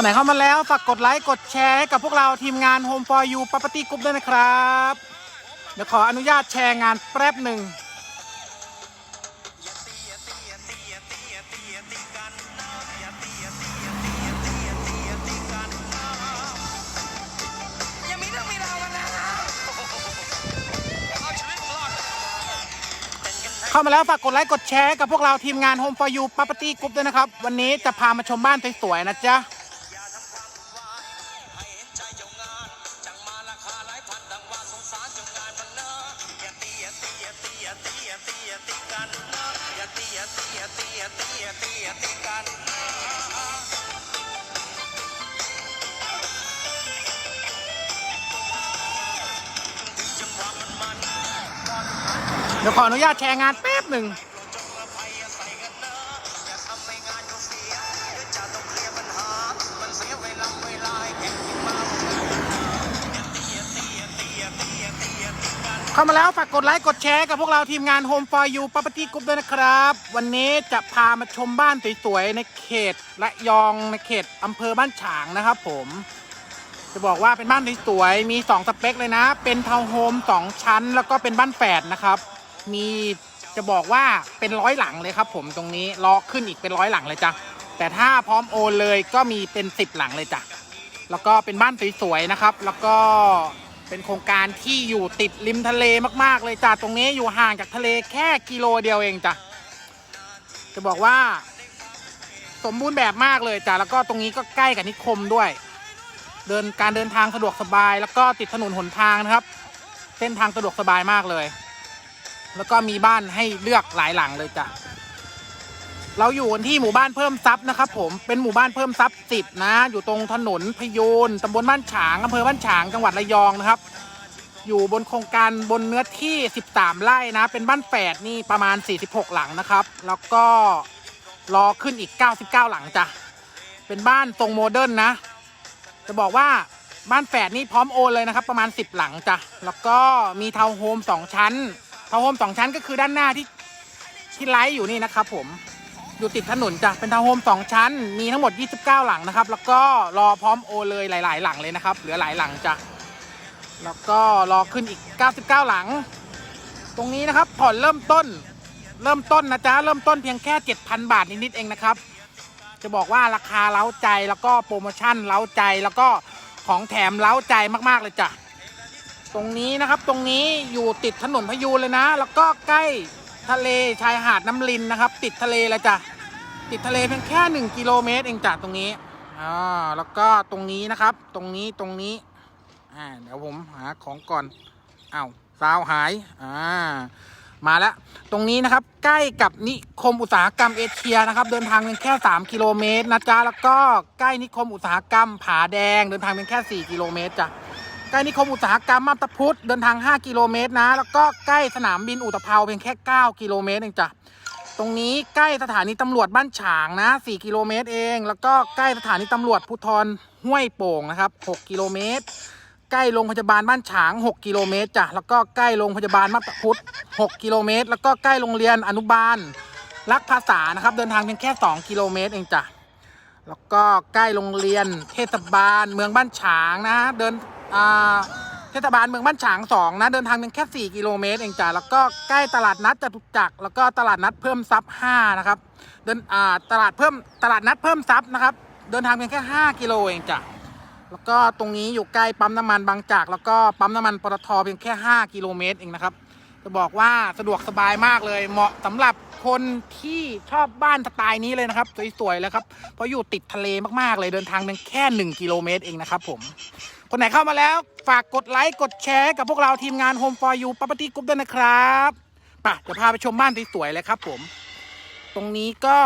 คนไหนเข้ามาแล้ว ฝากกดไลค์ กดแชร์ให้กับพวกเราทีมงาน Home for You Property Group ด้วยนะครับ เดี๋ยวขออนุญาตแชร์งานแป๊บหนึ่งเข้ามาแล้วฝากกดไลค์กดแชร์กับพวกเราทีมงาน Home for You Property Group ด้วยนะครับ วันนี้จะพามาชมบ้านสวยๆนะจ๊ะ ดี๋ยวขออนุญาตแชร์งานแป๊บหนึ่งจงอภัยใส่กันนะอย่าทำให้งานเข้ามาแข่งกินมาแล้วฝากกดไลค์กดแชร์กับพวกเราทีมงาน Home for You Property Group ด้วยนะครับ วันนี้จะพามาชมบ้านสวยๆในเขตระยองในเขตอำเภอบ้านฉางนะครับผม จะบอกว่าเป็นบ้านสวยๆมี 2 สเปคเลยนะ เป็นทาวน์โฮม2ชั้น แล้วก็เป็นบ้านแฝดนะครับ มีจะบอกว่าเป็นร้อยหลังเลยครับ ผมตรงนี้รอขึ้นอีกเป็นร้อยหลังเลยจ้ะแต่ถ้าพร้อมโอนเลยก็มีเป็น10หลังเลยจ้ะแล้วก็เป็นบ้านสวยๆนะครับ แล้วก็เป็นโครงการที่อยู่ติดริมทะเลมากๆเลยจ้ะตรงนี้อยู่ห่างจากทะเลแค่กิโลเดียวเองจ้ะจะบอกว่า สมบูรณ์แบบมากเลยจ้ะแล้วก็ตรงนี้ก็ใกล้กับนิคมด้วย เดินการเดินทางสะดวกสบาย แล้วก็ติดถนนหนทางนะครับ เส้นทางสะดวกสบายมากเลย แล้วก็มีบ้านให้เลือกหลายหลังเลยจ้ะเราอยู่ที่หมู่บ้านเพิ่มทรัพย์นะครับ ผมเป็นหมู่บ้านเพิ่มทรัพย์สิบนะ อยู่ตรงถนนพยูนตำบลบ้านฉางอำเภอบ้านฉางจังหวัดระยองนะครับ อยู่บนโครงการบนเนื้อที่ 13 ไร่นะ เป็นบ้านแฝดนี่ประมาณ 46 หลังนะครับ แล้วก็รอขึ้นอีก 99 หลังจ้ะเป็นบ้านทรงโมเดิร์นนะ จะบอกว่าบ้านแฝดนี่พร้อมโอนเลยนะครับ ประมาณ 10 หลังจ้ะแล้วก็มีทาวน์โฮม2ชั้น ทาวน์โฮม2ชั้นก็คือด้านหน้าที่ที่ไลฟ์อยู่นี่นะครับผมอยู่ติดถนนจ้ะเป็นทาวน์โฮม2ชั้น มีทั้งหมด 29 หลังนะครับ แล้วก็รอพร้อมโอเลยหลาย ๆ หลังเลยนะครับ เหลือหลายหลังจ้ะแล้วก็รอขึ้นอีก 99 หลัง ตรงนี้นะครับผ่อนเริ่มต้น เริ่มต้นนะจ๊ะเริ่มต้นเพียงแค่ 7,000 บาทนิด ๆ เองนะครับ จะบอกว่าราคาเล้าใจแล้วก็โปรโมชั่นเล้าใจแล้วก็ของแถมเล้าใจมาก ๆ เลยจ้ะ ตรงนี้นะครับตรงนี้อยู่ติดถนนพยูนเลยนะ แล้วก็ใกล้ทะเลชายหาดน้ำลินนะครับ ติดทะเลเลยจ้ะติดทะเลเพียงแค่หนึ่งกิโลเมตรเองจ้ะตรงนี้อ่าแล้วก็ตรงนี้นะครับ ตรงนี้ตรงนี้อ่าเดี๋ยวผมหาของก่อนอ้าวซาวหายอ่ามาแล้ว ตรงนี้นะครับใกล้กับนิคมอุตสาหกรรมเอเชียนะครับ เดินทางเพียงแค่ 3 กิโลเมตรนะจ๊ะแล้วก็ใกล้นิคมอุตสาหกรรมผาแดงเดินทางเพียงแค่ 4 กิโลเมตรจ้ะ ใกล้นิคมอุตสาหกรรมมาบตาพุธเดินทาง 5 กิโลเมตรนะ แล้วก็ใกล้สนามบินอุตภเปาเพียงแค่ 9 กิโลเมตรเองจ้ะตรงนี้ใกล้สถานีตำรวจบ้านฉางนะ 4 กิโลเมตรเอง แล้วก็ใกล้สถานีตำรวจภูธรห้วยโป่งนะครับ 6 กิโลเมตร ใกล้โรงพยาบาลบ้านฉาง 6 กิโลเมตรจ้ะ แล้วก็ใกล้โรงพยาบาลมาบตาพุธ6 กิโลเมตร แล้วก็ใกล้โรงเรียนอนุบาลรักภาษานะครับ เดินทางเพียงแค่ 2 กิโลเมตรเองจ้ะ แล้วก็ใกล้โรงเรียนเทศบาลเมืองบ้านฉางนะ เดิน อ่าเทศบาลเมืองบ้านฉางสองนะ เดินทางเพียงแค่ 4 กิโลเมตรเองจ้ะแล้วก็ใกล้ตลาดนัดจตุจักรแล้วก็ตลาดนัดเพิ่มทรัพย์5นะครับเดินอ่าตลาดเพิ่มตลาดนัดเพิ่มทรัพย์นะครับ เดินทางเพียงแค่ 5 กิโลเองจ้ะแล้วก็ตรงนี้อยู่ใกล้ปั๊มน้ำมันบางจาก แล้วก็ปั๊มน้ำมันปตทเพียงแค่ 5 กิโลเมตรเองนะครับ จะบอกว่าสะดวกสบายมากเลยเหมาะสำหรับ คนที่ชอบบ้านสไตล์นี้เลยนะครับ สวยๆเลยครับ เพราะอยู่ติดทะเลมากๆเลยเดินทางเพียงแค่ 1 กิโลเมตรเองนะครับผม คนไหนเข้ามาแล้ว ฝากกดไลค์ กดแชร์กับพวกเราทีมงาน Home for You Property Group ด้วยนะครับป่ะเดี๋ยวพาไปชมบ้านสวยๆเลยครับผม ตรงนี้ก็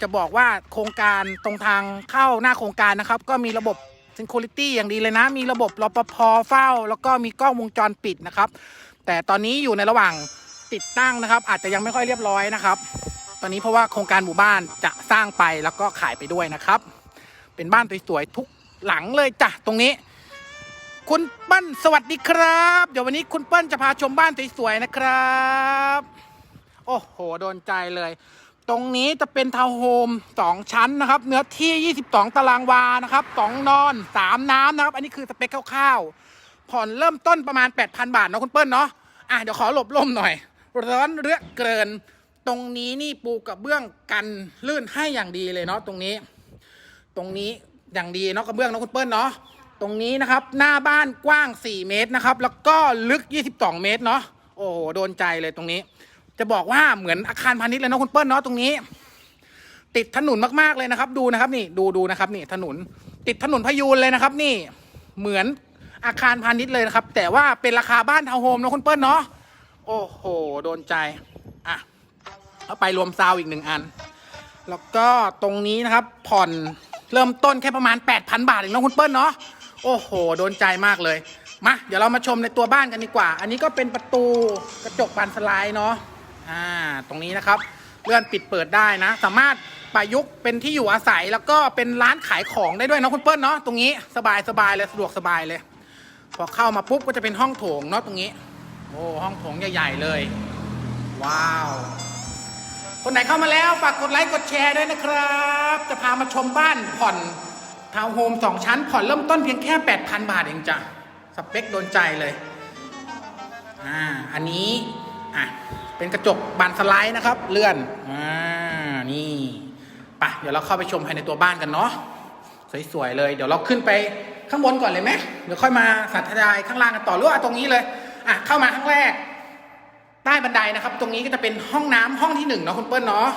จะบอกว่าโครงการตรงทางเข้าหน้าโครงการนะครับ ก็มีระบบ Security อย่างดีเลยนะ มีระบบรปภเฝ้า แล้วก็มีกล้องวงจรปิดนะครับ แต่ตอนนี้อยู่ในระหว่าง ติดตั้งนะครับ อาจจะยังไม่ค่อยเรียบร้อยนะครับ ตอนนี้เพราะว่าโครงการหมู่บ้านจะสร้างไปแล้วก็ขายไปด้วยนะครับ เป็นบ้านสวยๆทุกหลังเลยจ้ะตรงนี้ คุณเปิ้ลสวัสดีครับ เดี๋ยววันนี้คุณเปิ้ลจะพาชมบ้านสวยๆนะครับ โอ้โหโดนใจเลย ตรงนี้จะเป็นทาวน์โฮมสองชั้นนะครับ เนื้อที่ 22 ตารางวานะครับสองนอนสามน้ำนะครับ อันนี้คือสเปคคร่าวๆผ่อนเริ่มต้นประมาณ 8,000 บาทเนาะคุณเปิ้ลเนาะอะเดี๋ยวขอหลบล่มหน่อย ร้อนเรือเกิน ตรงนี้นี่ปูกระเบื้องกันลื่นให้อย่างดีเลยเนาะตรงนี้ ตรงนี้อย่างดีเนาะกระเบื้องเนาะคุณเปิ้ลเนาะตรงนี้นะครับ หน้าบ้านกว้าง 4 เมตรนะครับ แล้วก็ลึก 22 เมตรเนาะโอ้โหโดนใจเลยตรงนี้ จะบอกว่าเหมือนอาคารพาณิชย์เลยเนาะคุณเปิ้ลเนาะตรงนี้ ติดถนนมากๆเลยนะครับ ดูนะครับนี่ดูดูนะครับนี่ถนนติดถนนพยูนเลยนะครับ นี่เหมือนอาคารพาณิชย์เลยนะครับ แต่ว่าเป็นราคาบ้านทาวน์โฮมเนาะคุณเปิ้ลเนาะ โอ้โห โดนใจ อะ เอาไปรวมซาวอีกหนึ่งอัน แล้วก็ตรงนี้นะครับ ผ่อนเริ่มต้นแค่ประมาณ 8,000 บาทเองเนาะคุณเปิ้ลเนาะ โอ้โห โดนใจมากเลย มา เดี๋ยวเรามาชมในตัวบ้านกันดีกว่า อันนี้ก็เป็นประตูกระจกบานสไลด์เนาะ อ่า ตรงนี้นะครับ เลื่อนปิดเปิดได้นะ สามารถประยุกต์เป็นที่อยู่อาศัยแล้วก็เป็นร้านขายของได้ด้วยนะคุณเปิ้ลเนาะ ตรงนี้สบายสบายเลยสะดวกสบายเลย พอเข้ามาปุ๊บก็จะเป็นห้องโถงเนาะตรงนี้ อ้ห้องโถงใหญ่ๆเลย ว้าว คนไหนเข้ามาแล้วฝากกดไลค์กดแชร์ด้วยนะครับ จะพามาชมบ้านผ่อนทาวน์โฮมสองชั้น ผ่อนเริ่มต้นเพียงแค่ 8,000 บาทเองจ้ะสเปคโดนใจเลยอ่าอันนี้อะเป็นกระจกบานสไลด์นะครับเลื่อนอ่านี่ไปะเดี๋ยวเราเข้าไปชมภายในตัวบ้านกันเนาะสวยๆเลย เดี๋ยวเราขึ้นไปข้างบนก่อนเลยไหมเดี๋ยวค่อยมาสาธยายข้างล่างกันต่อหรือว่าเอาตรงนี้เลย อะเข้ามาครั้งแรก ใต้บันไดนะครับ ตรงนี้ก็จะเป็นห้องน้ำห้องที่หนึ่งเนาะคุณเปิ้ลเนาะ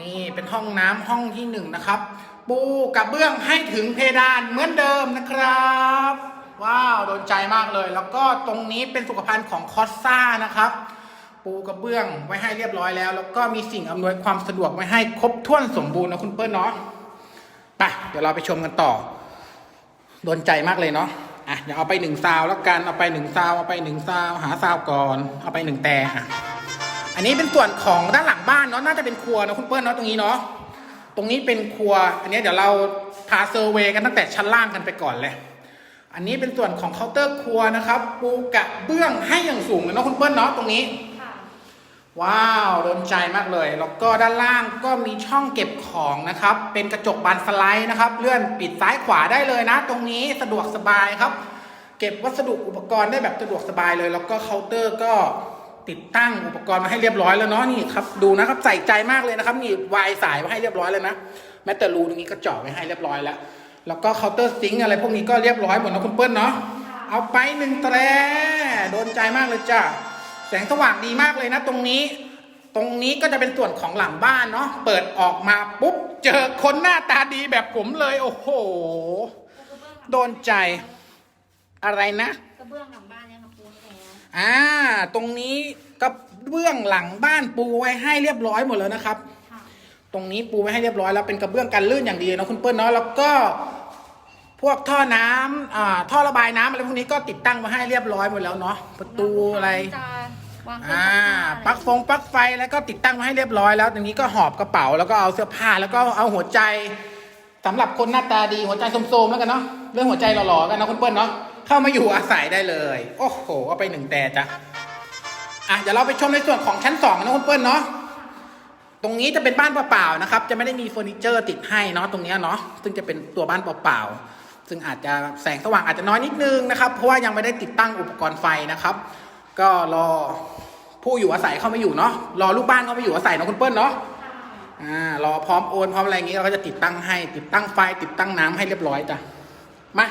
นี่เป็นห้องน้ำห้องที่หนึ่งนะครับ ปูกระเบื้องให้ถึงเพดานเหมือนเดิมนะครับว้าวโดนใจมากเลย แล้วก็ตรงนี้เป็นสุขภัณฑ์ของคอสซ่านะครับ ปูกระเบื้องไว้ให้เรียบร้อยแล้ว แล้วก็มีสิ่งอำนวยความสะดวกไว้ให้ครบถ้วนสมบูรณ์นะคุณเปิ้ลเนาะไปเดี๋ยวเราไปชมกันต่อโดนใจมากเลยเนาะ อะเดี๋ยวเอาไปหนึ่งซาวแล้วกันเอาไปหนึ่งซาวเอาไปหนึ่งซาวหาซาวก่อน เอาไปหนึ่งแต่อะอันนี้เป็นส่วนของด้านหลังบ้านเนาะน่าจะเป็นครัวเนาะคุณเปิ้ลเนาะตรงนี้เนาะตรงนี้เป็นครัว อันนี้เดี๋ยวเราพาเซอร์เวย์กันตั้งแต่ชั้นล่างกันไปก่อนเลย อันนี้เป็นส่วนของเคาน์เตอร์ครัวนะครับ ปูกระเบื้องให้อย่างสูงเลยเนาะคุณเปิ้ลเนาะตรงนี้ ว้าวโดนใจมากเลย แล้วก็ด้านล่างก็มีช่องเก็บของนะครับ เป็นกระจกบานสไลด์นะครับ เลื่อนปิดซ้ายขวาได้เลยนะ ตรงนี้สะดวกสบายครับ เก็บวัสดุอุปกรณ์ได้แบบสะดวกสบายเลย แล้วก็เคาน์เตอร์ก็ติดตั้งอุปกรณ์มาให้เรียบร้อยแล้วเนาะนี่ครับดูนะครับใส่ใจมากเลยนะครับนี่วายสายมาให้เรียบร้อยเลยนะแม้แต่รูตรงนี้ก็เจาะไว้ให้เรียบร้อยแล้ว แล้วก็เคาน์เตอร์ซิงค์อะไรพวกนี้ก็เรียบร้อยหมดนะคุณเปิ้ลเนาะเอาไปหนึ่งแตรโดนใจมากเลยจ้ะ แสงสว่างดีมากเลยนะตรงนี้ ตรงนี้ก็จะเป็นส่วนของหลังบ้านเนาะเปิดออกมาปุ๊บ เจอคนหน้าตาดีแบบผมเลย โอ้โห โดนใจอะไรนะกระเบื้องหลังบ้านเนี่ยค่ะปูแล้วอ่า ตรงนี้กระเบื้องหลังบ้านปูไว้ให้เรียบร้อยหมดแล้วนะครับ ค่ะตรงนี้ปูไว้ให้เรียบร้อยแล้วเป็นกระเบื้องกันลื่นอย่างดีเนาะคุณเปิ้ลเนาะแล้วก็ พวกท่อน้ำอ่าท่อระบายน้ำอะไรพวกนี้ก็ติดตั้งมาให้เรียบร้อยหมดแล้วเนาะประตูอะไร จะ วางเครื่อ่าปลั๊กฟงปลั๊กไฟแล้วก็ติดตั้งมาให้เรียบร้อยแล้วตรงนี้ก็หอบกระเป๋าแล้วก็เอาเสื้อผ้าแล้วก็เอาหัวใจสำหรับคนหน้าตาดีหัวใจโสมๆแล้วกันเนาะเรื่องหัวใจหล่อๆกันนะคุณเปิ้ลเนาะเข้ามาอยู่อาศัยได้เลย โอ้โหเอาไปหนึ่งแต่จ้ะอะเดี๋ยวเราไปชมในส่วนของชั้นสองนะคุณเปิ้ลเนาะ ตรงนี้จะเป็นบ้านเปล่าๆนะครับ จะไม่ได้มีเฟอร์นิเจอร์ติดให้เนาะตรงเนี้ยเนาะซึ่งจะเป็นตัวบ้านเปล่าๆ ซึ่งอาจจะแสงสว่างอาจจะน้อยนิดนึงนะครับ เพราะว่ายังไม่ได้ติดตั้งอุปกรณ์ไฟนะครับ ก็รอ ผู้อยู่อาศัยเข้ามาอยู่เนาะรอลูกบ้านเข้ามาอยู่อาศัยเนาะคุณเปิ้ลเนาะอ่ารอพร้อมโอนพร้อมอะไรอย่างงี้เราก็จะติดตั้งให้ ติดตั้งไฟติดตั้งน้ำให้เรียบร้อยจ้ะมา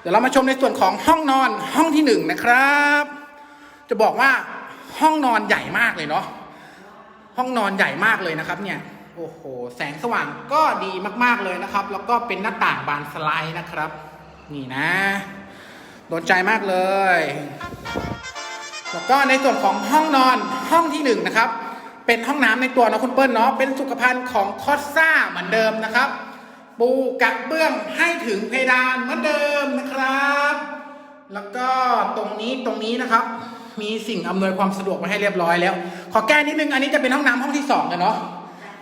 เดี๋ยวเรามาชมในส่วนของห้องนอนห้องที่หนึ่งนะครับ จะบอกว่าห้องนอนใหญ่มากเลยเนาะห้องนอนใหญ่มากเลยนะครับ เนี่ยโอ้โหแสงสว่างก็ดีมากๆเลยนะครับ แล้วก็เป็นหน้าต่างบานสไลด์นะครับ นี่นะโดนใจมากเลย แล้วก็ในส่วนของห้องนอนห้องที่หนึ่งนะครับเป็นห้องน้ำในตัวเนาะคุณเปิ้ลเนาะเป็นสุขภัณฑ์ของคอสซ่าเหมือนเดิมนะครับ ปูกระเบื้องให้ถึงเพดานเหมือนเดิมนะครับ แล้วก็ตรงนี้ตรงนี้นะครับ มีสิ่งอำนวยความสะดวกมาให้เรียบร้อยแล้ว ขอแก้นิดนึงอันนี้จะเป็นห้องน้ำห้องที่สองกันเนาะ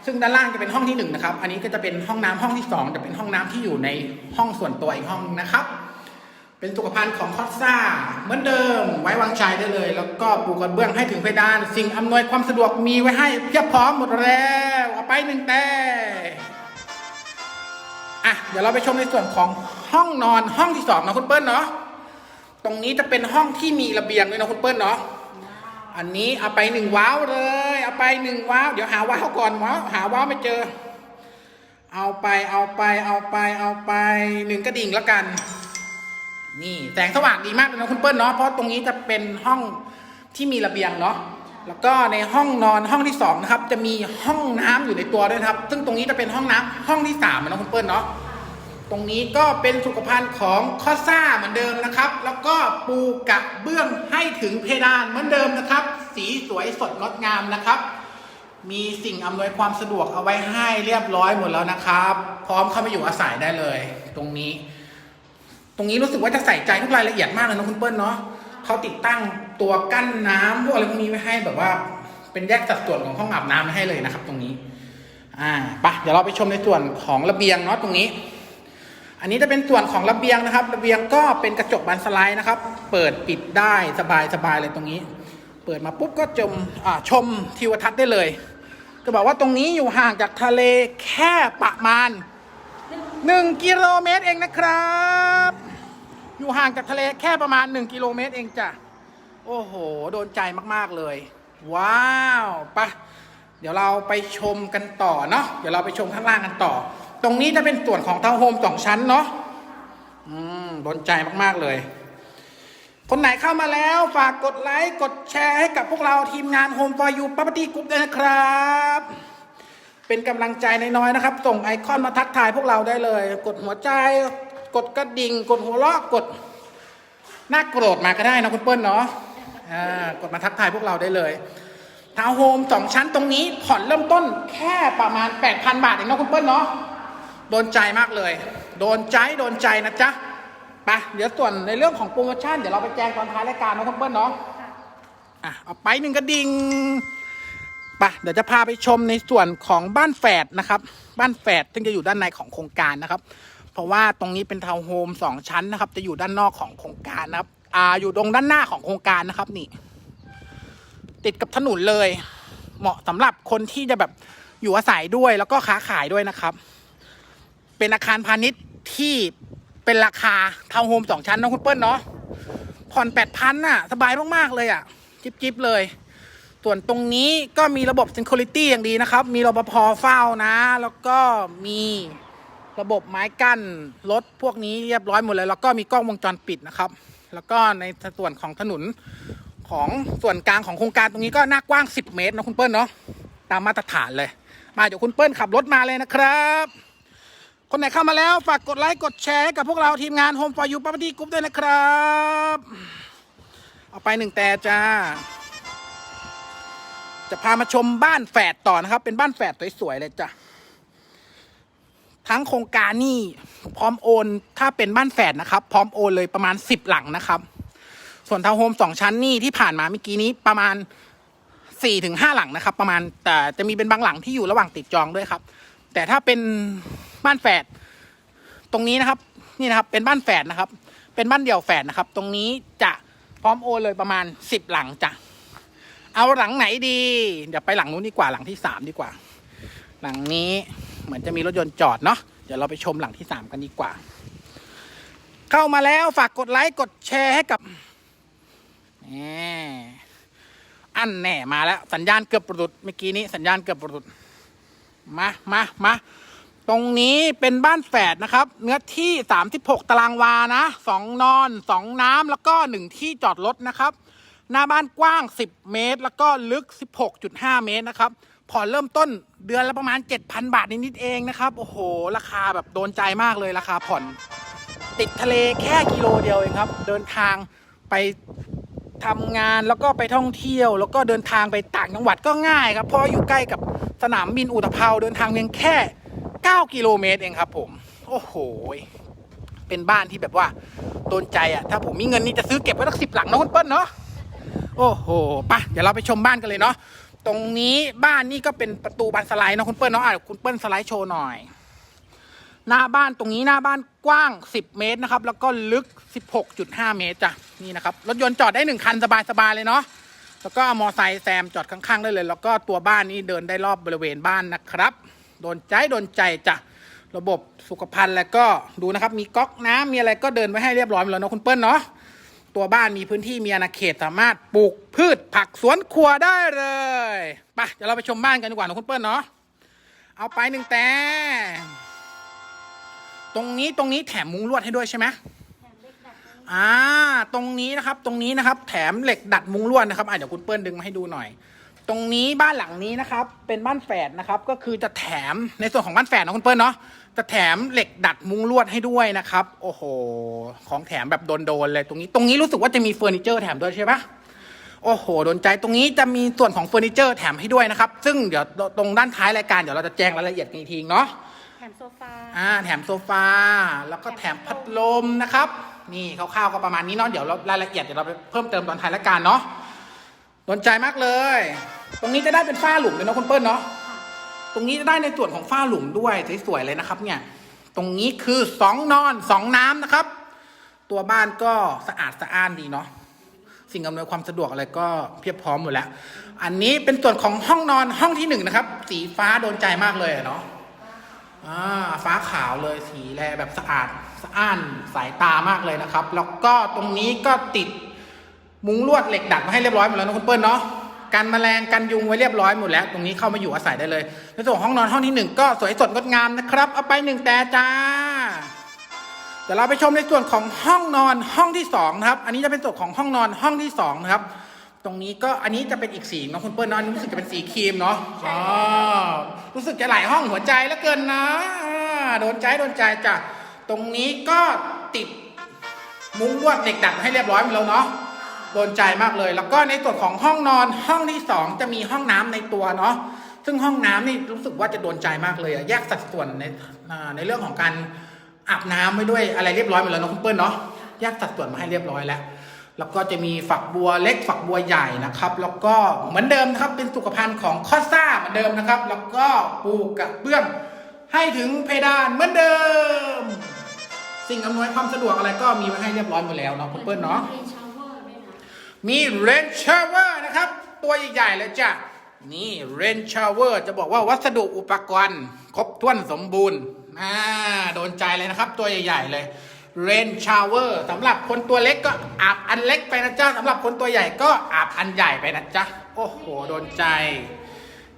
ซึ่งด้านล่างจะเป็นห้องที่หนึ่งนะครับอันนี้ก็จะเป็นห้องน้ำห้องที่สองจะเป็นห้องน้ำที่อยู่ในห้องส่วนตัวอีกห้องนะครับ เป็นสุขภัณฑ์ของคอสซ่าเหมือนเดิมไว้วางใจได้เลย แล้วก็ปูกระเบื้องให้ถึงเพดาน สิ่งอำนวยความสะดวกมีไว้ให้เพียบพร้อมหมดแล้วเอาไปหนึ่งแต่อะเดี๋ยวเราไปชมในส่วนของห้องนอนห้องที่สองนะคุณเปิ้ลเนาะตรงนี้จะเป็นห้องที่มีระเบียงด้วยนะคุณเปิ้ลเนาะอันนี้เอาไปหนึ่งว้าวเลยเอาไปหนึ่งว้าวเดี๋ยวหาว้าวก่อนว้าวหาว้าวไม่เจอ เอาไปเอาไปเอาไปเอาไปหนึ่งกระดิ่งแล้วกัน นี่แสงสว่างดีมากเลยนะคุณเปิ้ลเนาะเพราะตรงนี้จะเป็นห้องที่มีระเบียงเนาะแล้วก็ในห้องนอนห้องที่สองนะครับจะมีห้องน้ำอยู่ในตัวด้วยครับ ซึ่งตรงนี้จะเป็นห้องน้ำห้องที่สามนะคุณเปิ้ลเนาะตรงนี้ก็เป็นสุขภัณฑ์ของคอซ่าเหมือนเดิมนะครับ แล้วก็ปูกระเบื้องให้ถึงเพดานเหมือนเดิมนะครับ สีสวยสดงดงามนะครับ มีสิ่งอำนวยความสะดวกเอาไว้ให้เรียบร้อยหมดแล้วนะครับ พร้อมเข้ามาอยู่อาศัยได้เลย ตรงนี้ ตรงนี้รู้สึกว่าจะใส่ใจทุกรายละเอียดมากเลยนะคุณเปิ้ลเนาะเขาติดตั้งตัวกั้นน้ำพวกอะไรพวกนี้ไว้ให้แบบว่าเป็นแยกสัดส่วนของห้องอาบน้ำไว้ให้เลยนะครับ ตรงนี้ อ่าไปะเดี๋ยวเราไปชมในส่วนของระเบียงเนาะตรงนี้ อันนี้จะเป็นส่วนของระเบียงนะครับ ระเบียงก็เป็นกระจกบานสไลด์นะครับ เปิดปิดได้สบายสบายเลยตรงนี้ เปิดมาปุ๊บก็จมอ่าชมทิวทัศน์ได้เลย จะบอกว่าตรงนี้อยู่ห่างจากทะเลแค่ประมาณ1กิโลเมตรเองนะครับ อยู่ห่างจากทะเลแค่ประมาณ 1 กิโลเมตรเองจ้ะ โอ้โห โดนใจมากๆเลย ว้าวไปะเดี๋ยวเราไปชมกันต่อเนาะเดี๋ยวเราไปชมข้างล่างกันต่อ ตรงนี้จะเป็นส่วนของทาวน์โฮมสองชั้นเนาะอืมโดนใจมากๆเลย คนไหนเข้ามาแล้วฝากกดไลค์กดแชร์ให้กับพวกเราทีมงาน Home for You Property Group ด้วยนะครับ เป็นกำลังใจน้อยๆนะครับ ส่งไอคอนมาทักทายพวกเราได้เลย กดหัวใจ กดกระดิ่ง กดหัวเราะกดน้าโกรธมาก็ได้นะคุณเปิ้ลเนาะอ่ากดมาทักทายพวกเราได้เลยทาวน์โฮมสองชั้นตรงนี้ผ่อนเริ่มต้นแค่ประมาณ 8,000 บาทเองนะคุณเปิ้ลเนาะโดนใจมากเลย โดนใจโดนใจนะจ๊ะไปเดี๋ยวส่วนในเรื่องของโปรโมชั่นเดี๋ยวเราไปแจ้งตอนท้ายรายการนะคุณเปิ้ลเนาะอะเอาไปหนึ่งกระดิ่งไปเดี๋ยวจะพาไปชมในส่วนของบ้านแฝดนะครับ บ้านแฝดซึ่งจะอยู่ด้านในของโครงการนะครับ เพราะว่าตรงนี้เป็นทาวน์โฮมสองชั้นนะครับ จะอยู่ด้านนอกของโครงการนะครับ อ่าอยู่ตรงด้านหน้าของโครงการนะครับนี่ ติดกับถนนเลย เหมาะสำหรับคนที่จะแบบอยู่อาศัยด้วยแล้วก็ค้าขายด้วยนะครับ เป็นอาคารพาณิชย์ที่เป็นราคาทาวน์โฮมสองชั้นนะคุณเปิ้ลเนาะผ่อนแปดพันน่ะ สบายมากๆเลยอะ จิบๆเลย ส่วนตรงนี้ก็มีระบบ Security อย่างดีนะครับ มีรปภเฝ้านะ แล้วก็มี ระบบไม้กั้นรถพวกนี้เรียบร้อยหมดเลย แล้วก็มีกล้องวงจรปิดนะครับ แล้วก็ในส่วนของถนนของส่วนกลางของโครงการตรงนี้ก็หน้ากว้าง 10 เมตรนะคุณเปิ้ลเนาะตามมาตรฐานเลย มาเดี๋ยวคุณเปิ้ลขับรถมาเลยนะครับ คนไหนเข้ามาแล้วฝากกดไลค์กดแชร์ให้กับพวกเราทีมงาน Home for You Property Group ด้วยนะครับ เอาไปหนึ่งแต่จ้า จะพามาชมบ้านแฝดต่อนะครับ เป็นบ้านแฝดสวยๆเลยจ้ะ ทั้งโครงการนี่พร้อมโอน ถ้าเป็นบ้านแฝดนะครับ พร้อมโอนเลยประมาณสิบหลังนะครับ ส่วนทาวน์โฮมสองชั้นนี่ที่ผ่านมาเมื่อกี้นี้ประมาณสี่ถึงห้าหลังนะครับ ประมาณแต่จะมีเป็นบางหลังที่อยู่ระหว่างติดจองด้วยครับ แต่ถ้าเป็นบ้านแฝดตรงนี้นะครับ นี่นะครับเป็นบ้านแฝดนะครับ เป็นบ้านเดี่ยวแฝดนะครับ ตรงนี้จะพร้อมโอนเลยประมาณสิบหลังจ้ะเอาหลังไหนดี เดี๋ยวไปหลังนู้นดีกว่าหลังที่สามดีกว่า หลังนี้ เหมือนจะมีรถยนต์จอดเนาะเดี๋ยวเราไปชมหลังที่สามกันดีกว่า เข้ามาแล้วฝากกดไลค์กดแชร์ให้กับแหมอันแน่มาแล้ว สัญญาณเกือบประดุดเมื่อกี้นี้สัญญาณเกือบประดุดมามามาตรงนี้เป็นบ้านแฝดนะครับ เนื้อที่ 36 ตารางวานะสองนอนสองน้ำแล้วก็หนึ่งที่จอดรถนะครับ หน้าบ้านกว้าง 10 เมตร แล้วก็ลึก 16.5 เมตรนะครับ ผ่อนเริ่มต้นเดือนละประมาณ 7,000 บาทนิดๆเองนะครับ โอ้โห ราคาแบบโดนใจมากเลยราคาผ่อน ติดทะเลแค่กิโลเดียวเองครับ เดินทางไปทำงานแล้วก็ไปท่องเที่ยว แล้วก็เดินทางไปต่างจังหวัดก็ง่ายครับเพราะอยู่ใกล้กับสนามบินอุตภเปาเดินทางเพียงแค่ 9 กิโลเมตรเองครับ ผม โอ้โห เป็นบ้านที่แบบว่าโดนใจอะ ถ้าผมมีเงินนี่จะซื้อเก็บไว้สักสิบหลังนะคุณเปิ้ลเนาะโอ้โหปะเดี๋ยวเราไปชมบ้านกันเลยเนาะ ตรงนี้บ้านนี่ก็เป็นประตูบานสไลด์เนาะคุณเปิ้ลเนาะอะคุณเปิ้ลสไลด์โชว์หน่อย หน้าบ้านตรงนี้หน้าบ้านกว้าง 10 เมตรนะครับ แล้วก็ลึก 16.5 เมตรจ้ะนี่นะครับรถยนต์จอดได้หนึ่งคันสบายๆเลยเนาะแล้วก็มอไซค์แซมจอดข้างๆได้เลย แล้วก็ตัวบ้านนี้เดินได้รอบบริเวณบ้านนะครับโดนใจโดนใจจ้ะระบบสุขภัณฑ์แล้วก็ดูนะครับ มีก๊อกน้ำมีอะไรก็เดินไว้ให้เรียบร้อยหมดแล้วเนาะคุณเปิ้ลเนาะ ตัวบ้านมีพื้นที่มีอาณาเขตสามารถปลูกพืชผักสวนครัวได้เลยไปเดี๋ยวเราไปชมบ้านกันดีกว่านะคุณเปิ้ลเนาะเอาไปหนึ่งแต่ตรงนี้ตรงนี้แถมมุ้งลวดให้ด้วยใช่ไหมแถมเล็กดัดตรงนี้อ่า ตรงนี้นะครับ ตรงนี้นะครับ แถมเหล็กดัดมุ้งลวดนะครับอะเดี๋ยวคุณเปิ้ลดึงมาให้ดูหน่อย ตรงนี้บ้านหลังนี้นะครับ เป็นบ้านแฝดนะครับ ก็คือจะแถมในส่วนของบ้านแฝดนะคุณเปิ้ลเนาะจะแถมเหล็กดัดมุ้งลวดให้ด้วยนะครับ โอ้โห ของแถมแบบโดนๆเลยตรงนี้ ตรงนี้รู้สึกว่าจะมีเฟอร์นิเจอร์แถมด้วยใช่ปะโอ้โหโดนใจตรงนี้จะมีส่วนของเฟอร์นิเจอร์แถมให้ด้วยนะครับ ซึ่งเดี๋ยวตรงด้านท้ายรายการเดี๋ยวเราจะแจ้งรายละเอียดกันอีกทีเนาะแถมโซฟาอ่าแถมโซฟา แล้วก็แถมพัดลมนะครับ นี่คร่าวๆก็ประมาณนี้เนาะเดี๋ยวเรารายละเอียดเดี๋ยวเราไปเพิ่มเติมตอนท้ายรายการเนาะโดนใจมากเลย ตรงนี้จะได้เป็นฝ้าหลุมเลยเนาะคุณเปิ้ลเนาะตรงนี้จะได้ในส่วนของฝ้าหลุมด้วยสวยๆเลยนะครับ เนี่ย ตรงนี้คือสองนอนสองน้ำนะครับ ตัวบ้านก็สะอาดสะอ้านดีเนาะสิ่งอำนวยความสะดวกอะไรก็เพียบพร้อมหมดแล้ว อันนี้เป็นส่วนของห้องนอนห้องที่หนึ่งนะครับ สีฟ้าโดนใจมากเลยเนาะอ่าฟ้าขาวเลยสีแลแบบสะอาดสะอ้านสายตามากเลยนะครับ แล้วก็ตรงนี้ก็ติดมุ้งลวดเหล็กดัดมาให้เรียบร้อยหมดแล้วนะคุณเปิ้ลเนาะ กันแมลงกันยุงไว้เรียบร้อยหมดแล้ว ตรงนี้เข้ามาอยู่อาศัยได้เลยในส่วนห้องนอนห้องที่หนึ่งก็สวยสดงดงามนะครับเอาไปหนึ่งแต่จ้าเดี๋ยวเราไปชมในส่วนของห้องนอนห้องที่สองนะครับ อันนี้จะเป็นส่วนของห้องนอนห้องที่สองนะครับ ตรงนี้ก็อันนี้จะเป็นอีกสีเนาะคุณเปิ้ลเนาะอันรู้สึกจะเป็นสีครีมเนาะอ๋อรู้สึกจะหลายห้องหัวใจแล้วเกินนะอ่าโดนใจโดนใจจ้ะตรงนี้ก็ติดมุ้งลวดเหล็กดัดให้เรียบร้อยหมดแล้วเนาะ โดนใจมากเลย แล้วก็ในส่วนของห้องนอนห้องที่สองจะมีห้องน้ำในตัวเนาะซึ่งห้องน้ำนี่รู้สึกว่าจะโดนใจมากเลยแยกสัดส่วนในในเรื่องของการอาบน้ำไว้ด้วยอะไรเรียบร้อยหมดแล้วเนาะคุณเปิ้ลเนาะแยกสัดส่วนมาให้เรียบร้อยแล้วแล้วก็จะมีฝักบัวเล็กฝักบัวใหญ่นะครับ แล้วก็เหมือนเดิมครับเป็นสุขภัณฑ์ของคอสซ่าเหมือนเดิมนะครับ แล้วก็ปูกระเบื้องให้ถึงเพดานเหมือนเดิม สิ่งอำนวยความสะดวกอะไรก็มีไว้ให้เรียบร้อยหมดแล้วเนาะคุณเปิ้ลเนาะ มีเรนชาเวอร์นะครับ ตัวใหญ่ๆเลยจ้ะ นี่เรนชาเวอร์จะบอกว่าวัสดุอุปกรณ์ครบถ้วนสมบูรณ์อ่าโดนใจเลยนะครับ ตัวใหญ่ๆเลยเรนชาเวอร์สำหรับคนตัวเล็กก็อาบอันเล็กไปนะจ๊ะสำหรับคนตัวใหญ่ก็อาบอันใหญ่ไปนะจ๊ะ โอ้โห โดนใจ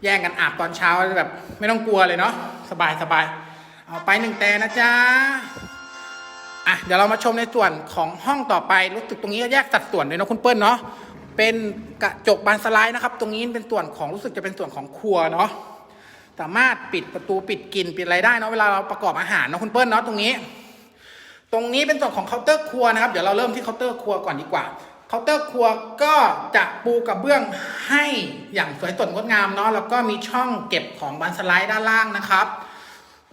แย่งกันอาบตอนเช้าแบบ ไม่ต้องกลัวเลยเนาะสบายสบายๆเอาไปหนึ่งแต่นะจ๊ะ อะเดี๋ยวเรามาชมในส่วนของห้องต่อไปรู้สึกตรงนี้ก็แยกสัดส่วนเลยนะคุณเปิ้ลเนาะเป็นกระจกบานสไลด์นะครับ ตรงนี้เป็นส่วนของรู้สึกจะเป็นส่วนของครัวเนาะสามารถปิดประตูปิดกลิ่นปิดอะไรได้เนาะเวลาเราประกอบอาหารเนาะคุณเปิ้ลเนาะตรงนี้ ตรงนี้เป็นส่วนของเคาน์เตอร์ครัวนะครับเดี๋ยวเราเริ่มที่เคาน์เตอร์ครัวก่อนดีกว่าเคาน์เตอร์ครัวก็จะปูกระเบื้องให้อย่างสวยสดงดงามเนาะแล้วก็มีช่องเก็บของบานสไลด์ด้านล่างนะครับ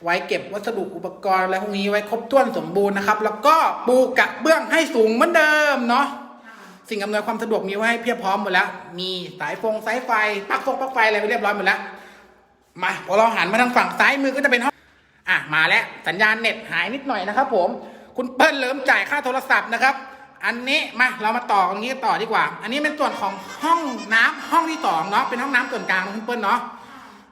ไว้เก็บวัสดุอุปกรณ์อะไรพวกนี้ไว้ครบถ้วนสมบูรณ์นะครับ แล้วก็ปูกระเบื้องให้สูงเหมือนเดิมเนาะสิ่งอำนวยความสะดวกมีไว้ให้เพียบพร้อมหมดแล้ว มีสายฟงสายไฟปลั๊กฟงปลั๊กไฟอะไรไปเรียบร้อยหมดแล้ว มาพอเราหันมาทางฝั่งซ้ายมือก็จะเป็นห้องอะมาแล้วสัญญาณเน็ตหายนิดหน่อยนะครับ ผม คุณเปิ้ลเริ่มจ่ายค่าโทรศัพท์นะครับ อันนี้มาเรามาต่อตรงนี้ต่อดีกว่า อันนี้เป็นส่วนของห้องน้ำห้องที่สองเนาะเป็นห้องน้ำส่วนกลางของคุณเปิ้ลเนาะ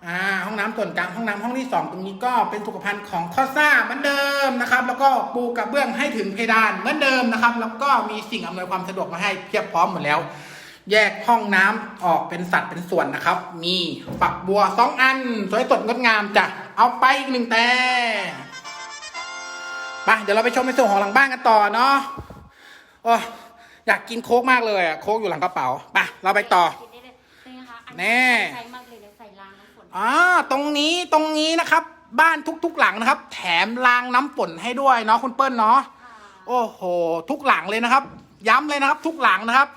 อ่าห้องน้ำส่วนกลางห้องน้ำห้องที่สองตรงนี้ก็เป็นสุขภัณฑ์ของคอซ่าเหมือนเดิมนะครับ แล้วก็ปูกระเบื้องให้ถึงเพดานเหมือนเดิมนะครับ แล้วก็มีสิ่งอำนวยความสะดวกมาให้เพียบพร้อมหมดแล้ว แยกห้องน้ำออกเป็นสัดเป็นส่วนนะครับ มีฝักบัวสองอัน สวยสดงดงามจ้ะเอาไปอีกหนึ่งแต่ไปเดี๋ยวเราไปชมในส่วนของหลังบ้านกันต่อเนาะโอ้อยากกินโค้กมากเลยอะโค้กอยู่หลังกระเป๋าไปเราไปต่อกินได้เลยนี่นะคะอันแน่ อ่าตรงนี้ตรงนี้นะครับ บ้านทุกๆหลังนะครับ แถมรางน้ำฝนให้ด้วยเนาะคุณเปิ้ลเนาะค่ะโอ้โห ทุกหลังเลยนะครับ ย้ำเลยนะครับ ทุกหลังนะครับ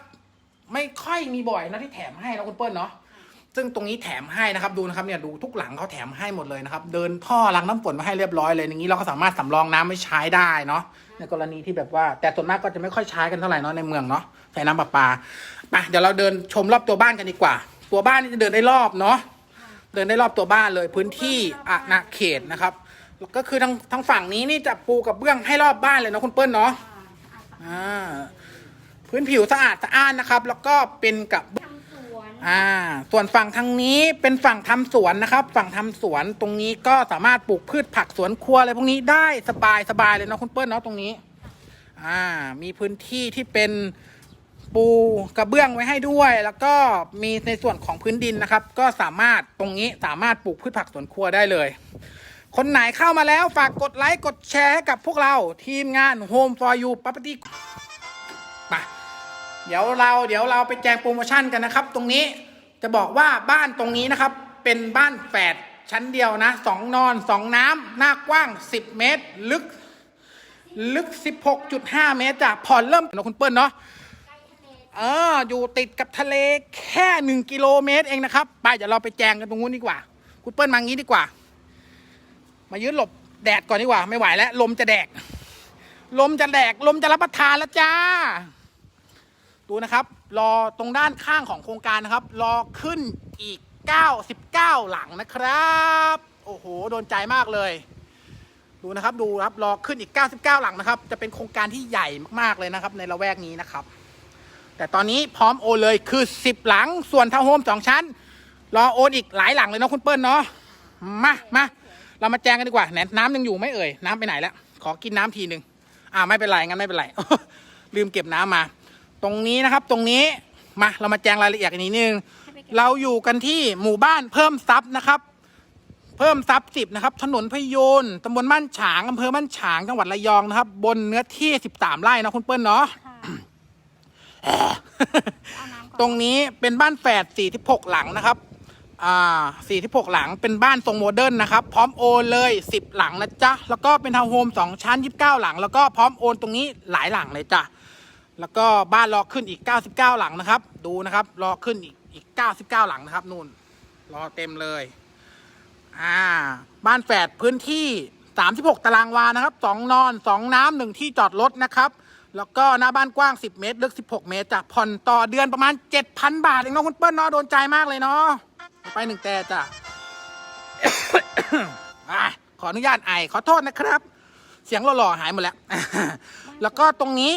ไม่ค่อยมีบ่อยนะที่แถมให้นะคุณเปิ้ลเนาะซึ่งตรงนี้แถมให้นะครับดูนะครับเนี่ยดูทุกหลังเขาแถมให้หมดเลยนะครับ เดินท่อรางน้ำฝนมาให้เรียบร้อยเลยอย่างนี้เราก็สามารถสำรองน้ำไว้ใช้ได้เนาะในกรณีที่แบบว่า แต่ส่วนมากก็จะไม่ค่อยใช้กันเท่าไหร่เนาะในเมืองเนาะใช้น้ำประปาไปเดี๋ยวเราเดินชมรอบตัวบ้านกันดีกว่า ตัวบ้านนี่จะเดินได้รอบเนาะ เดินได้รอบตัวบ้านเลยพื้นที่อาณาเขตนะครับแล้วก็คือทางทางฝั่งนี้นี่จะปูกับเบื้องให้รอบบ้านเลยเนาะคุณเปิ้ลเนาะอ่าสะอาดอ่าพื้นผิวสะอาดสะอ้านนะครับ แล้วก็เป็นกับทำสวนอ่า ส่วนฝั่งทางนี้เป็นฝั่งทำสวนนะครับ ฝั่งทำสวนตรงนี้ก็สามารถปลูกพืชผักสวนครัวอะไรพวกนี้ได้สบายสบายเลยเนาะคุณเปิ้ลเนาะตรงนี้ อ่า มีพื้นที่ที่เป็น ปูกระเบื้องไว้ให้ด้วย แล้วก็มีในส่วนของพื้นดินนะครับ ก็สามารถตรงนี้สามารถปลูกพืชผักสวนครัวได้เลย คนไหนเข้ามาแล้วฝากกดไลค์กดแชร์ให้กับพวกเราทีมงาน Home for You Property มาเดี๋ยวเราเดี๋ยวเราไปแจงโปรโมชั่นกันนะครับ ตรงนี้จะบอกว่าบ้านตรงนี้นะครับ เป็นบ้านแฝดชั้นเดียวนะสองนอนสองน้ำหน้ากว้าง 10 เมตร ลึก ลึก 16.5 เมตรจากผ่อนเริ่มนะคุณเปิ้ลเนาะ เอออยู่ติดกับทะเลแค่หนึ่งกิโลเมตรเองนะครับ ไปเดี๋ยวเราไปแจงกันตรงนู้นดีกว่าคุณเปิ้ลมางี้ดีกว่า มายืนหลบแดดก่อนดีกว่า ไม่ไหวแล้ว ลมจะแดก ลมจะแดก ลมจะรับประทานแล้วจ้า ดูนะครับ รอตรงด้านข้างของโครงการนะครับ รอขึ้นอีก 99 หลังนะครับ โอ้โห โดนใจมากเลย ดูนะครับ ดูครับ รอขึ้นอีก 99 หลังนะครับ จะเป็นโครงการที่ใหญ่มากๆเลยนะครับ ในละแวกนี้นะครับ แต่ตอนนี้พร้อมโอนเลยคือ 10 หลังส่วนทาวน์โฮมสองชั้น รอโอนอีกหลายหลังเลยเนาะคุณเปิ้ลเนาะมามาเรามาแจ้งกันดีกว่าแหนน้ำยังอยู่ไหม่เอ่ยน้ำไปไหนแล้ว ขอกินน้ำทีหนึ่งอ่าไม่เป็นไรงั้นไม่เป็นไร ลืมเก็บน้ำมา ตรงนี้นะครับตรงนี้มาเรามาแจ้งรายละเอียดกันนิดนึงเราอยู่กันที่หมู่บ้านเพิ่มทรัพย์นะครับ เพิ่มทรัพย์สิบนะครับ ถนนพยนตำบลบ้านฉางอำเภอบ้านฉางจังหวัดระยองนะครับ บนเนื้อที่ 13 ไร่นะคุณเปิ้ลเนาะ ค่ะเอาน้ำก่อน ตรงนี้เป็นบ้านแฝด46 หลังนะครับอ่า46 หลังเป็นบ้านทรงโมเดิร์นนะครับ พร้อมโอนเลย 10 หลังนะจ๊ะ แล้วก็เป็นทาวน์โฮม2ชั้น 29 หลัง แล้วก็พร้อมโอนตรงนี้หลายหลังเลยจ้ะ แล้วก็บ้านรอขึ้นอีก 99 หลังนะครับ ดูนะครับ รอขึ้นอีกอีก 99 หลังนะครับนู่น รอเต็มเลย อ่า บ้านแฝดพื้นที่ 36 ตารางวานะครับ 2 นอน 2 น้ำหนึ่งที่จอดรถนะครับ แล้วก็หน้าบ้านกว้าง 10 เมตร ลึก 16 เมตรจากผ่อนต่อเดือนประมาณ 7,000 บาทเองเนาะคุณเปิ้ลเนาะโดนใจมากเลยเนาะไปหนึ่งแต่จ้ะอะขออนุญาตไอขอโทษนะครับ เสียงหล่อๆหายหมดแล้ว แล้วก็ตรงนี้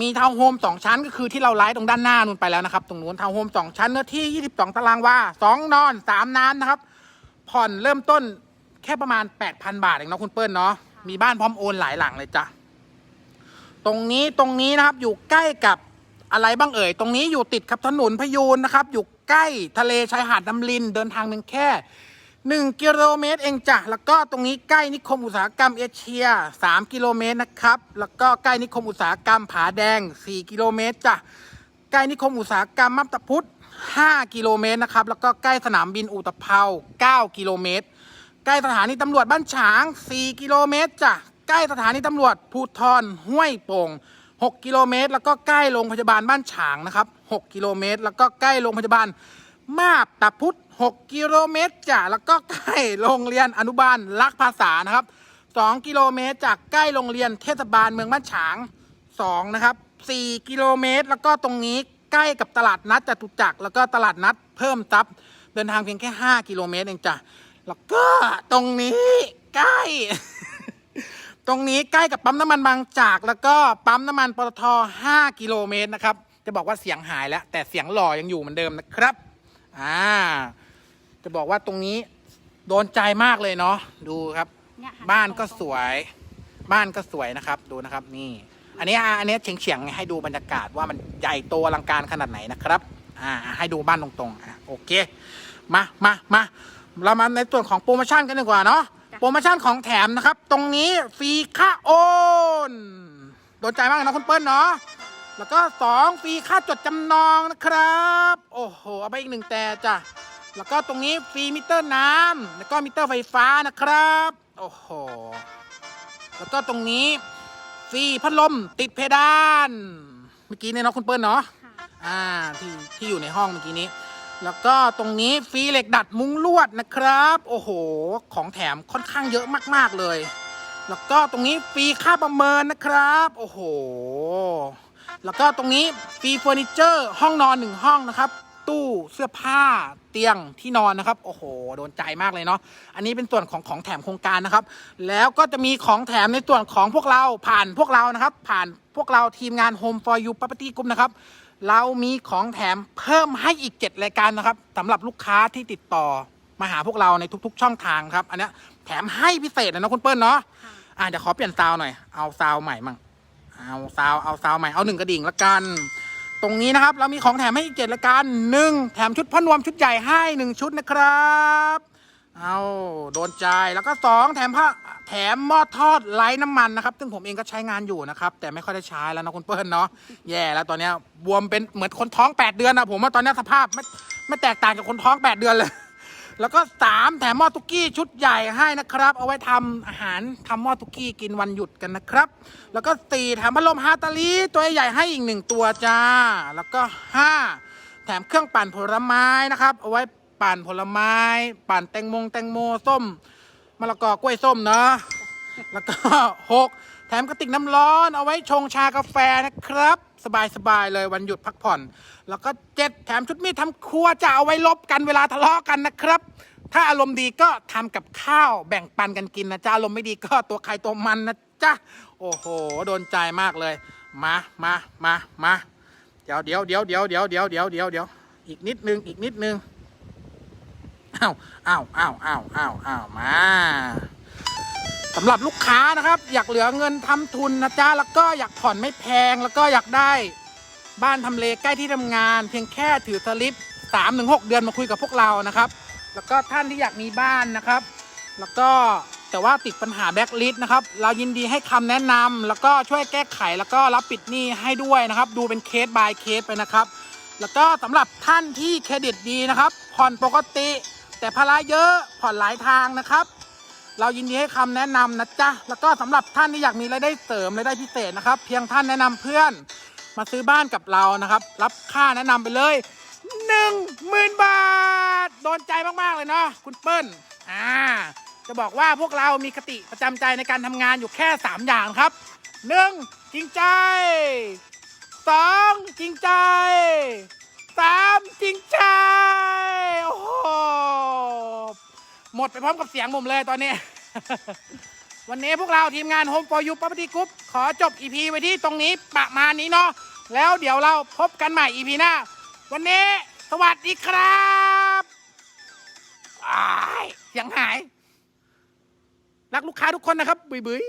มีทาวน์โฮมสองชั้นก็คือที่เราไลฟ์ตรงด้านหน้านู่นไปแล้วนะครับ ตรงนู้นทาวน์โฮมสองชั้นเนื้อที่ 22 ตารางวาสองนอนสามน้ำนะครับ ผ่อนเริ่มต้นแค่ประมาณ 8,000 บาทเองเนาะคุณเปิ้ลเนาะมีบ้านพร้อมโอนหลายหลังเลยจ้ะ ตรงนี้ตรงนี้นะครับอยู่ใกล้กับอะไรบ้างเอ่ย ตรงนี้อยู่ติดกับถนนพยูนนะครับ อยู่ใกล้ทะเลชายหาดน้ำลินเดินทางเพียงแค่หนึ่งกิโลเมตรเองจ้ะแล้วก็ตรงนี้ใกล้นิคมอุตสาหกรรมเอเชียสามกิโลเมตรนะครับ แล้วก็ใกล้นิคมอุตสาหกรรมผาแดงสี่กิโลเมตรจ้ะใกล้นิคมอุตสาหกรรมมับตะพุธ5 กิโลเมตรนะครับ แล้วก็ใกล้สนามบินอุตภเปา9กิโลเมตร ใกล้สถานีตำรวจบ้านฉาง 4 กิโลเมตรจ้ะ ใกล้สถานีตำรวจภูทรห้วยโป่ง 6 กิโลเมตร แล้วก็ใกล้โรงพยาบาลบ้านฉางนะครับ 6 กิโลเมตร แล้วก็ใกล้โรงพยาบาลมาบตาพุธ6 กิโลเมตรจ้ะแล้วก็ใกล้โรงเรียนอนุบาลรักภาษานะครับ 2 กิโลเมตร จากใกล้โรงเรียนเทศบาลเมืองบ้านฉาง2นะครับ4กิโลเมตร แล้วก็ตรงนี้ใกล้กับตลาดนัดจตุจักรแล้วก็ตลาดนัดเพิ่มทรัพย์เดินทางเพียงแค่ 5 กิโลเมตรเองจ้ะแล้วก็ตรงนี้ใกล้ ตรงนี้ใกล้กับปั๊มน้ำมันบางจาก แล้วก็ปั๊มน้ำมันปตท 5 กิโลเมตรนะครับ จะบอกว่าเสียงหายแล้ว แต่เสียงหล่อยังอยู่เหมือนเดิมนะครับอ่าจะบอกว่าตรงนี้โดนใจมากเลยเนาะดูครับ เนี่ยหับ้านก็สวย บ้านก็สวยนะครับ ดูนะครับ นี่ อันนี้อะอันนี้เฉียงเฉียงๆให้ดูบรรยากาศว่ามันใหญ่โตอลังการขนาดไหนนะครับ อ่า ให้ดูบ้านตรงๆอะโอเค มามามาเรามาในส่วนของโปรโมชั่นกันดีกว่าเนาะโป รโมชั่นของแถมนะครับ ตรงนี้ฟรีค่าโอนโดนใจมากเลยนะคุณเปิ้ลเนาะแล้วก็สองฟรีค่าจดจำนองนะครับ โอ้โหเอาไปอีกหนึ่งแต่จ้ะแล้วก็ตรงนี้ฟรีมิเตอร์น้ำแล้วก็มิเตอร์ไฟฟ้านะครับ โอ้โหแล้วก็ตรงนี้ฟรีพัดลมติดเพดาน เมื่อกี้เนี่ยเนาะคุณเปิ้ลเนาะค่ะอ่าที่ที่อยู่ในห้องเมื่อกี้นี้ แล้วก็ตรงนี้ฟรีเหล็กดัดมุ้งลวดนะครับ โอ้โห ของแถมค่อนข้างเยอะมากๆเลย แล้วก็ตรงนี้ฟรีค่าประเมินนะครับ โอ้โห แล้วก็ตรงนี้ฟรีเฟอร์นิเจอร์ห้องนอนหนึ่งห้องนะครับ ตู้เสื้อผ้าเตียงที่นอนนะครับ โอ้โห โดนใจมากเลยเนาะ อันนี้เป็นส่วนของของแถมโครงการนะครับ แล้วก็จะมีของแถมในส่วนของพวกเราผ่านพวกเรานะครับ ผ่านพวกเราทีมงาน Home for You Property Group นะครับ เรามีของแถมเพิ่มให้อีก 7 รายการนะครับสำหรับลูกค้าที่ติดต่อมาหาพวกเราในทุก ๆ ช่องทางครับ อันเนี้ยแถมให้พิเศษเลยนะคุณเปิ้ลเนาะค่ะอะเดี๋ยวขอเปลี่ยนซาวหน่อยเอาซาวใหม่มั่งเอาซาวเอาซาวใหม่เอาหนึ่งกระดิ่งละกัน ตรงนี้นะครับ เรามีของแถมให้อีกเจ็ดรายการหนึ่งแถมชุดพ่อนวมชุดใหญ่ให้หนึ่งชุดนะครับ เอาโดนใจแล้วก็สองแถมผ้าแถมหม้อทอดไร้น้ำมันนะครับ ซึ่งผมเองก็ใช้งานอยู่นะครับ แต่ไม่ค่อยได้ใช้แล้วนะคุณเปิ้ลเนาะแย่แล้วตอนเนี้ยบวมเป็นเหมือนคนท้อง 8 เดือนนะผมว่าตอนเนี้ยสภาพไม่ไม่แตกต่างจากคนท้อง 8 เดือนเลย แล้วก็สามแถมหม้อตุกี้ชุดใหญ่ให้นะครับ เอาไว้ทำอาหารทำหม้อตุกี้กินวันหยุดกันนะครับ แล้วก็สี่แถมพัดลมฮาตาลีตัวใหญ่ให้อีกหนึ่งตัวจ้า แล้วก็ห้าแถมเครื่องปั่นผลไม้นะครับเอาไว้ ปั่นผลไม้ ปั่นแตงโมงแตงโมส้มมะละกอกล้วยส้มเนาะแล้วก็หกแถมกระติกน้ำร้อนเอาไว้ชงชากาแฟนะครับ สบายๆเลยวันหยุดพักผ่อน แล้วก็เจ็ดแถมชุดมีดทำครัวจะเอาไว้ลบกันเวลาทะเลาะกันนะครับ ถ้าอารมณ์ดีก็ทำกับข้าวแบ่งปันกันกินนะจ๊ะอารมณ์ไม่ดีก็ตัวใครตัวมันนะจ๊ะโอ้โห โดนใจมากเลย มามามามาเดี๋ยวเดี๋ยวเดี๋ยวเดี๋ยวเดี๋ยวเดี๋ยวเดี๋ยวเดี๋ยวอีกนิดนึงอีกนิดนึง อ้าวอ้าวอ้าวอ้าวอ้าวอ้าวมาสำหรับลูกค้านะครับ อยากเหลือเงินทำทุนนะจ๊ะแล้วก็อยากผ่อนไม่แพงแล้วก็อยากได้บ้านทำเลใกล้ที่ทำงาน เพียงแค่ถือสลิป3าถึงหเดือนมาคุยกับพวกเรานะครับ แล้วก็ท่านที่อยากมีบ้านนะครับ แล้วก็แต่ว่าติดปัญหาแบ็กลิสต์นะครับ เรายินดีให้คำแนะนำแล้วก็ช่วยแก้ไขแล้วก็รับปิดหนี้ให้ด้วยนะครับ ดูเป็นเคส by เคสไปนะครับ แล้วก็สำหรับท่านที่เครดิตดีนะครับผ่อนปกติ แต่ภาระเยอะผ่อนหลายทางนะครับ เรายินดีให้คำแนะนำนะจ๊ะแล้วก็สำหรับท่านที่อยากมีรายได้เสริมรายได้พิเศษนะครับ เพียงท่านแนะนำเพื่อนมาซื้อบ้านกับเรานะครับ รับค่าแนะนำไปเลยหนึ่งหมื่นบาท โดนใจมาก ๆ เลยเนาะคุณเปิ้ลอ่าจะบอกว่าพวกเรามีคติประจำใจในการทำงานอยู่แค่ 3 อย่างครับหนึ่งจริงใจสองจริงใจ สามจริงใจโอ้โหหมดไปพร้อมกับเสียงผมเลยตอนนี้ วันนี้พวกเราทีมงาน Home for You Property Group ขอจบ EP ไว้ที่ตรงนี้ประมาณนี้เนาะแล้วเดี๋ยวเราพบกันใหม่ EP หน้า วันนี้สวัสดีครับอ้ายเสียงหาย รักลูกค้าทุกคนนะครับบุยบุย